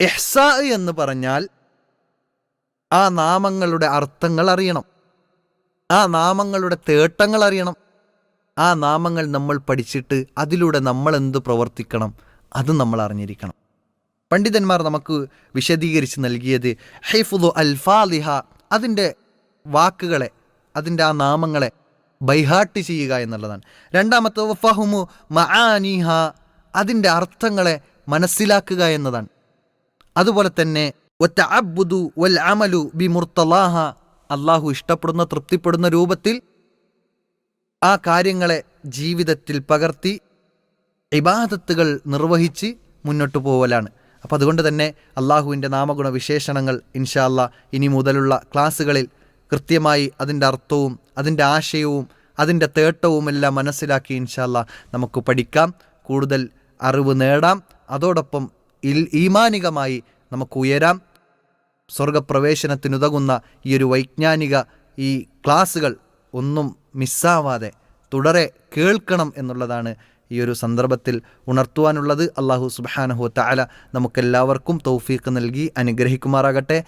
എഹ്സാ എന്ന് പറഞ്ഞാൽ ആ നാമങ്ങളുടെ അർത്ഥങ്ങൾ അറിയണം. ആ നാമങ്ങളുടെ തേട്ടങ്ങൾ അറിയണം. ആ നാമങ്ങൾ നമ്മൾ പഠിച്ചിട്ട് അതിലൂടെ നമ്മൾ എന്ത് പ്രവർത്തിക്കണം അത് നമ്മൾ അറിഞ്ഞിരിക്കണം. പണ്ഡിതന്മാർ നമുക്ക് വിശദീകരിച്ച് നൽകിയത് ഹൈഫുദു അൽഫാലിഹ അതിന്റെ വാക്കുകളെ അതിന്റെ ആ നാമങ്ങളെ ബൈഹാട്ട് ചെയ്യുക എന്നുള്ളതാണ്. രണ്ടാമത്തെ ഫഹുമു മആനിഹ അതിന്റെ അർത്ഥങ്ങളെ മനസ്സിലാക്കുക എന്നതാണ്. അതുപോലെ തന്നെ ഒറ്റ അബ്ബുദു വൽ അമലു ബി മുർത്തലാഹ അള്ളാഹു ഇഷ്ടപ്പെടുന്ന തൃപ്തിപ്പെടുന്ന രൂപത്തിൽ ആ കാര്യങ്ങളെ ജീവിതത്തിൽ പകർത്തി ഇബാദത്തുകൾ നിർവഹിച്ച് മുന്നോട്ടു പോവലാണ്. അപ്പം അതുകൊണ്ട് തന്നെ അള്ളാഹുവിന്റെ നാമഗുണ വിശേഷണങ്ങൾ ഇൻഷാല്ല ഇനി മുതലുള്ള ക്ലാസ്സുകളിൽ കൃത്യമായി അതിന്റെ അർത്ഥവും അതിന്റെ ആശയവും അതിന്റെ തേട്ടവും എല്ലാം മനസ്സിലാക്കി ഇൻഷാല്ല നമുക്ക് പഠിക്കാം. കൂടുതൽ അറിവ് നേടാം. അതോടൊപ്പം ഈമാനികമായി നമുക്ക് ഉയരാം സ്വർഗപ്രവേശനത്തിനുതകുന്ന ഈ ഒരു വൈജ്ഞാനിക ഈ ക്ലാസ്സുകൾ ഒന്നും മിസ്സാവാതെ തുടരെ കേൾക്കണം എന്നുള്ളതാണ് ഈ ഒരു സന്ദർഭത്തിൽ ഉണർത്തുവാനുള്ളത്. അള്ളാഹു സുബാനഹു താല നമുക്കെല്ലാവർക്കും തൗഫീഖ് നൽകി അനുഗ്രഹിക്കുമാറാകട്ടെ.